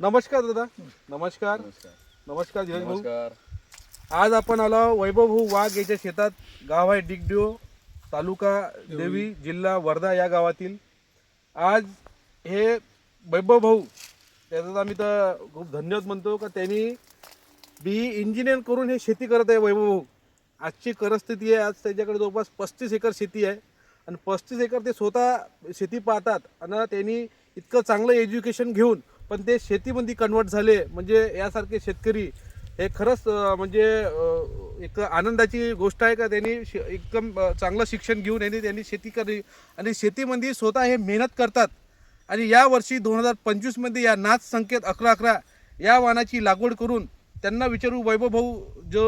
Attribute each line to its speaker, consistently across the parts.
Speaker 1: नमस्कार दादा. नमस्कार. नमस्कार धीरज भाऊ.
Speaker 2: नमस्कार.
Speaker 1: आज आपण आलो वैभव भाऊ वाघ याच्या शेतात. गाव आहे डिगडिओ तालुका देवी जिल्हा वर्धा या गावातील. आज हे वैभव भाऊ त्याचं आम्ही तर खूप धन्यवाद म्हणतो का त्यांनी बी इंजिनियर करून हे शेती करत आहे वैभव भाऊ. आजची परिस्थिती आहे आज त्याच्याकडे जवळपास पस्तीस एकर शेती आहे. आणि पस्तीस एकर ते स्वतः शेती पाहतात. आणि त्यांनी इतकं चांगलं एज्युकेशन घेऊन पण ते शेतीमध्ये कन्वर्ट झाले म्हणजे यासारखे शेतकरी हे खरंच म्हणजे एक आनंदाची गोष्ट आहे का त्यांनी एकदम चांगलं शिक्षण घेऊन यांनी त्यांनी शेती करी आणि शेतीमध्ये स्वतः हे मेहनत करतात. आणि या वर्षी दोन हजार पंचवीसमध्ये या नाच संकेत अकरा अकरा या वाहनाची लागवड करून त्यांना विचारू वैभव भाऊ जो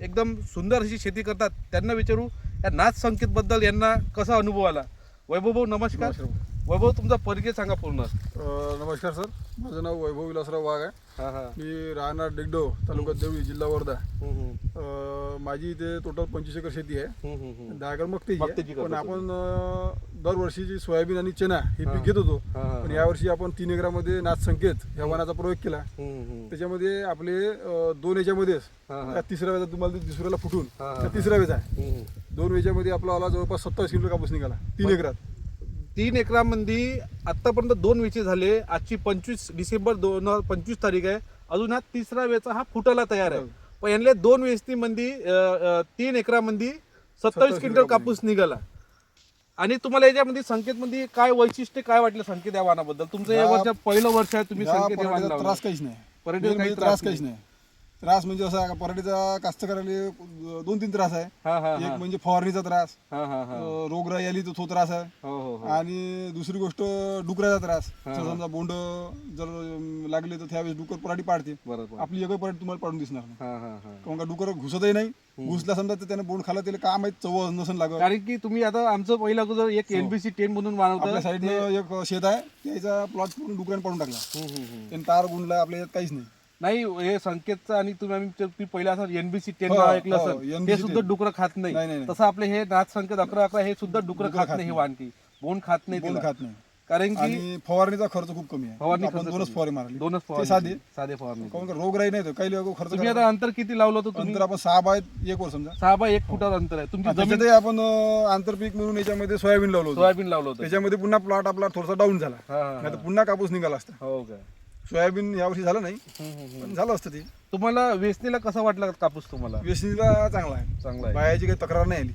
Speaker 1: एकदम सुंदर अशी शेती करतात त्यांना विचारू या नाच संकेतबद्दल यांना कसा अनुभव आला? वैभव भाऊ नमस्कार.
Speaker 3: नमस्कार.
Speaker 1: वैभव तुमचा परिचय सांगा पूर्ण.
Speaker 3: अ, नमस्कार सर. माझं नाव वैभव विलासराव वाघ आहे.
Speaker 1: हां हां.
Speaker 3: मी राहणार डिगडो तालुका देवळी जिल्हा वर्धा.
Speaker 1: हम्म, हम्म.
Speaker 3: अ, माझी इथे टोटल पंचवीस एकर शेती आहे.
Speaker 1: हम्म, हम्म, हम्म.
Speaker 3: दहा एकर मक्तेची
Speaker 1: मक्तेची
Speaker 3: आहे
Speaker 1: करतो
Speaker 3: पण आपण अ, दरवर्षीची सोयाबीन आणि चना हे पीक घेत होतो.
Speaker 1: हां, हां,
Speaker 3: पण यावर्षी आपण तीन एकरामध्ये नाच संकेत या वाणाचा प्रयोग केला.
Speaker 1: हम्म, हम्म.
Speaker 3: त्याच्यामध्ये आपले अ, दोन याच्यामध्येच
Speaker 1: हां, हां.
Speaker 3: त्या तिसऱ्या वेळेचा तुम्हाला ते दुसऱ्याला फुटून
Speaker 1: हां, हां,
Speaker 3: त्या तिसऱ्या वेळेचा आहे.
Speaker 1: हम्म.
Speaker 3: दोन वेळेच्यामध्ये आपला आला जवळपास सत्तावीस किलो कापूस निघाला तीन एकरात.
Speaker 1: तीन एकरामध्ये आतापर्यंत दोन वेचे झाले. आजची पंचवीस डिसेंबर दोन हजार पंचवीस तारीख आहे. अजून हा तिसरा वेचा हा फुटायला तयार आहे. पण यांना दोन वेचनीमध्ये तीन एकरामध्ये सत्तावीस क्विंटल कापूस निघाला. आणि तुम्हाला याच्यामध्ये संकेतमध्ये काय वैशिष्ट्य काय वाटलं संकेत या वाहनाबद्दल? तुमचं या वर्ष पहिलं वर्ष आहे तुम्ही संकेत लावलं.
Speaker 3: त्रास काहीच नाही. म्हणजे
Speaker 1: त्रास
Speaker 3: त्रास काहीच नाही. त्रास म्हणजे असा आहे का पराठीचा कास्तकाराला दोन तीन त्रास आहे. एक म्हणजे फवारणीचा त्रास रोगराई आली तर तो त्रास आहे.
Speaker 1: हो हो हो.
Speaker 3: आणि दुसरी गोष्ट डुकराचा त्रास. समजा बोंड जर लागले तर त्यावेळेस डुकर पराठी पाडते. आपली एकही पराठी तुम्हाला पाडून दिसणार नाही. कारण का डुकर घुसतही नाही. घुसला समजा तर त्याने बोंड खाला त्याला का माहीत चव नसन लागत.
Speaker 1: कारण की तुम्ही आता आमचं पहिलं अगोदर एक एनबीसी टेन म्हणून बनवतं
Speaker 3: साईडनं एक शेत आहे त्याचा प्लॉट डुकराने पाडून टाकला. त्याने तार गुंडला आपल्या यात काहीच नाही.
Speaker 1: नाही हे संकेतचं आणि तुम्ही आम्ही ते- तुम्ही पहिला असं एनबीसी टेन
Speaker 3: हो,
Speaker 1: नाव ऐकलं
Speaker 3: हो,
Speaker 1: असेल
Speaker 3: NBC
Speaker 1: ते सुद्धा
Speaker 3: 10.
Speaker 1: डुकरं खात नाही.
Speaker 3: नाही, नाही, नाही.
Speaker 1: तसं आपले हे नाथ संकेत अकरा अकरा हे सुद्धा डुकरं खात नाही हे वाणकी बोन खात नाही
Speaker 3: बोंड
Speaker 1: तिला.
Speaker 3: खात नाही.
Speaker 1: कारण की
Speaker 3: आणि फवारणीचा खर्च खूप कमी आहे.
Speaker 1: फवारणी
Speaker 3: आपण
Speaker 1: खर्च
Speaker 3: दोनच
Speaker 1: कमी.
Speaker 3: फवारे मारले.
Speaker 1: दोनच
Speaker 3: ते
Speaker 1: फवारणी
Speaker 3: साधे.
Speaker 1: साधे फवारणी
Speaker 3: कारण का रोगराई नाही तर काही लोक खर्च
Speaker 1: तुम्ही
Speaker 3: करतात.
Speaker 1: आता अंतर किती लावलं होतं तुम्ही?
Speaker 3: अंतर आपण सहा बाय एक वर समजा.
Speaker 1: सहा बाय एक फुटावर अंतर आहे. तुमची जमीन
Speaker 3: त्याच्यातही आपण अं, आंतरपीक म्हणून याच्यामध्ये सोयाबीन लावलं होतं.
Speaker 1: सोयाबीन लावलं होतं.
Speaker 3: त्याच्यामध्ये पुन्हा प्लॉट आपला थोडासा डाऊन झाला.
Speaker 1: हा, हा,
Speaker 3: नाही तर पुन्हा कापूस निघाला असता.
Speaker 1: हो काय
Speaker 3: सोयाबीन यावर्षी झालं नाही. पण झालं असतं ते.
Speaker 1: तुम्हाला वेचणीला कसा वाटला कापूस तुम्हाला?
Speaker 3: वेस्टिंगला चांगला आहे.
Speaker 1: चांगला आहे.
Speaker 3: बायाची काही तक्रार नाही आली.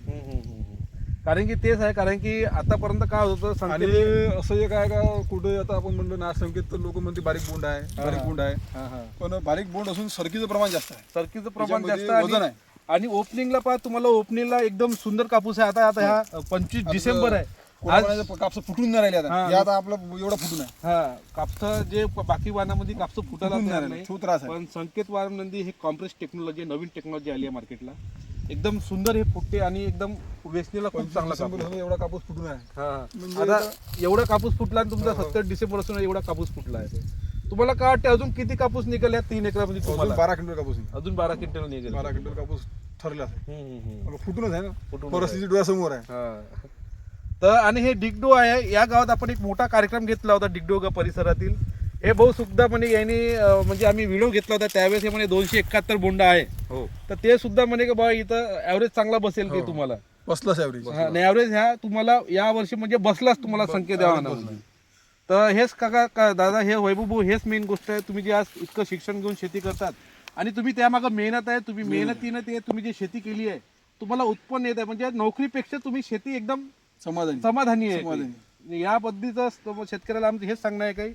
Speaker 1: कारण की तेच आहे कारण की आतापर्यंत काय होतं
Speaker 3: आणि असं एक आहे का कुठे आता आपण म्हणलं नाश संकेत तर लोक म्हणते बारीक बोंड आहे बारीक बोंड आहे. पण बारीक बोंड असून सरकीचं प्रमाण जास्त आहे.
Speaker 1: सरकीचं प्रमाण
Speaker 3: त्याच्यामध्ये
Speaker 1: जास्त
Speaker 3: वजन
Speaker 1: आणि- आणि ओपनिंगला पहा तुम्हाला ओपनिंगला एकदम सुंदर कापूस आहे. आता आता ह्या पंचवीस डिसेंबर आहे.
Speaker 3: कोणाकोणाचं कापसं फुटून नाही राहिले. आता. हे. आता आपलं एवढा फुटून आहे.
Speaker 1: हा कापसा जे प- बाकी वाहनामध्ये कापसं फुटायला
Speaker 3: फुटून
Speaker 1: तयार
Speaker 3: नाही
Speaker 1: नाही.
Speaker 3: तो त्रास आहे.
Speaker 1: पण संकेत वाहनामध्ये हे कॉम्प्रेस टेक्नॉलॉजी नवीन टेक्नॉलॉजी आली आहे मार्केटला. एकदम सुंदर हे फुटते आणि एकदम वेचणीला खूप
Speaker 3: पंचवीस
Speaker 1: चांगला
Speaker 3: डिसेंबर
Speaker 1: कापूस
Speaker 3: एवढा कापूस फुटून आहे.
Speaker 1: हा.
Speaker 3: म्हणजे
Speaker 1: आता एवढा कापूस फुटला आणि तुमचा सत्तर डिसेंबर असून एवढा कापूस फुटला आहे. तुम्हाला काय वाटतं अजून किती कापूस निघाल या तीन एकरामध्ये
Speaker 3: अजून
Speaker 1: तुम्हाला?
Speaker 3: बारा क्विंटल कापूस आहे.
Speaker 1: अजून बारा क्विंटल निघेल.
Speaker 3: बारा क्विंटल कापूस ठरला आहे फुटूनच आहे
Speaker 1: फुटूनच
Speaker 3: ना परिस्थिती डोळ्यासमोर आहे.
Speaker 1: हा. तर आणि हे डिगडो आहे या गावात आपण एक मोठा कार्यक्रम घेतला होता डिगडो गा परिसरातील. हे भाऊ सुद्धा म्हणे यांनी म्हणजे आम्ही व्हिडिओ घेतला होता त्यावेळेस हे म्हणे दोनशे एकाहत्तर बोंड आहे.
Speaker 3: हो.
Speaker 1: तर ते सुद्धा म्हणे की बा इथं ऍव्हरेज चांगला बसेल ते
Speaker 3: हो.
Speaker 1: तुम्हाला?
Speaker 3: बसलाच ॲव्हरेज
Speaker 1: ऍव्हरेज ह्या तुम्हाला या वर्षी म्हणजे बसलाच तुम्हाला संकेत द्यावा ना तर हेच काका का दादा हे वैभव भाऊ हेच मेन गोष्ट आहे. तुम्ही जे आज इतकं शिक्षण घेऊन शेती करतात आणि तुम्ही त्यामागं मेहनत आहे तुम्ही मेहनतीनं ते तुम्ही जी शेती केली आहे तुम्हाला उत्पन्न येत आहे. म्हणजे नोकरीपेक्षा तुम्ही शेती एकदम
Speaker 3: समाधानी.
Speaker 1: समाधानी आहे. या पद्धतीचं. शेतकऱ्याला आमचं हेच सांगणं आहे काही.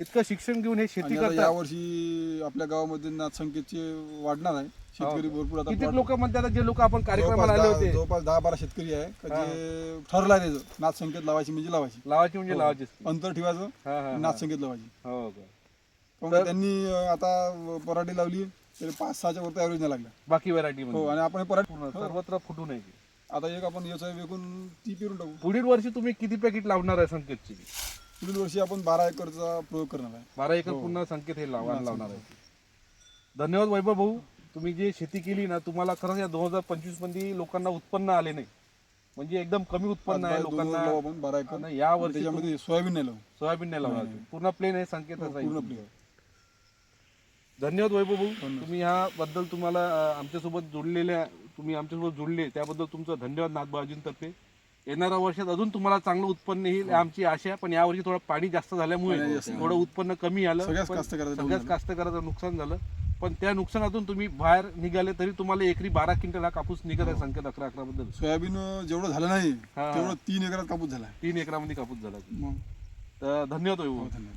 Speaker 1: इतकं शिक्षण घेऊन हे शेती
Speaker 3: आणि आता
Speaker 1: करतात.
Speaker 3: यावर्षी आपल्या गावामध्ये नाथ संकेतचे वाढणार आहे. शेतकरी भरपूर आता
Speaker 1: किती लोक म्हणतात आता जे लोक आपण कार्यक्रमाला
Speaker 3: जवळपास
Speaker 1: आले
Speaker 3: दहा-
Speaker 1: होते.
Speaker 3: जवळपास दहा बारा शेतकरी आहे. का जे ठरलं आहे त्याचं. नाथ संकेत लावायची म्हणजे लावायची.
Speaker 1: लावायची म्हणजे लावायची
Speaker 3: अंतर ठेवायचं
Speaker 1: हा हा
Speaker 3: नाथ संकेत लावायची.
Speaker 1: हो का?
Speaker 3: त्यांनी अं, आता पराठी लावली तरी पाच सहाच्या वरती ॲव्हरेज नाही लागला
Speaker 1: बाकी व्हरायटी
Speaker 3: हो आणि आपण हे पराठी
Speaker 1: पूर्ण सर्वत्र फुटून आहे ती.
Speaker 3: आता एक आपण याचा विकून ती पेरून टाकू.
Speaker 1: पुढील वर्षी तुम्ही किती पॅकेट लावणार आहे संकेतची?
Speaker 3: पुढील वर्षी आपण बारा एकरचा प्रयोग करणार आहे.
Speaker 1: बारा एकर पुन्हा संकेत हे लावा लावणार आहे. धन्यवाद वैभव भाऊ. तुम्ही जे शेती केली ना तुम्हाला खरंच या दोन हजार पंचवीसमध्ये लोकांना उत्पन्न आले नाही. म्हणजे एकदम कमी उत्पन्न आहे
Speaker 3: दोन वर लावू
Speaker 1: लोकांना
Speaker 3: आपण बारा एकर.
Speaker 1: आणि या वर्षी
Speaker 3: त्याच्यामध्ये सोयाबीन नाही लावू.
Speaker 1: सोयाबीन नाही लावणार. पूर्ण प्लेन आहे संकेतच
Speaker 3: पूर्ण
Speaker 1: आहे. धन्यवाद वैभव भाऊ. तुम्ही ह्याबद्दल तुम्हाला अं, आमच्यासोबत जोडलेल्या तुम्ही आमच्यासोबत जोडले त्याबद्दल तुमचं धन्यवाद नाथबाजींतर्फे येणाऱ्या वर्षात अजून तुम्हाला चांगलं उत्पन्न येईल आमची आशा आहे. पण यावर्षी थोडं पाणी जास्त झाल्यामुळे थोडं उत्पन्न कमी आलं
Speaker 3: सगळ्याच कास्तकाराचं
Speaker 1: नुकसान झालं. पण त्या नुकसानातून तुम्ही बाहेर निघाले तरी तुम्हाला एकरी बारा क्विंटल हा कापूस निघत आहे संकेत अकरा अकरा बद्दल
Speaker 3: सोयाबीन जेवढं झालं नाही
Speaker 1: हा.
Speaker 3: तेवढं तीन एकरात कापूस झाला
Speaker 1: तीन एकरामध्ये कापूस झाला तर धन्यवाद
Speaker 3: हो, धन्यवाद.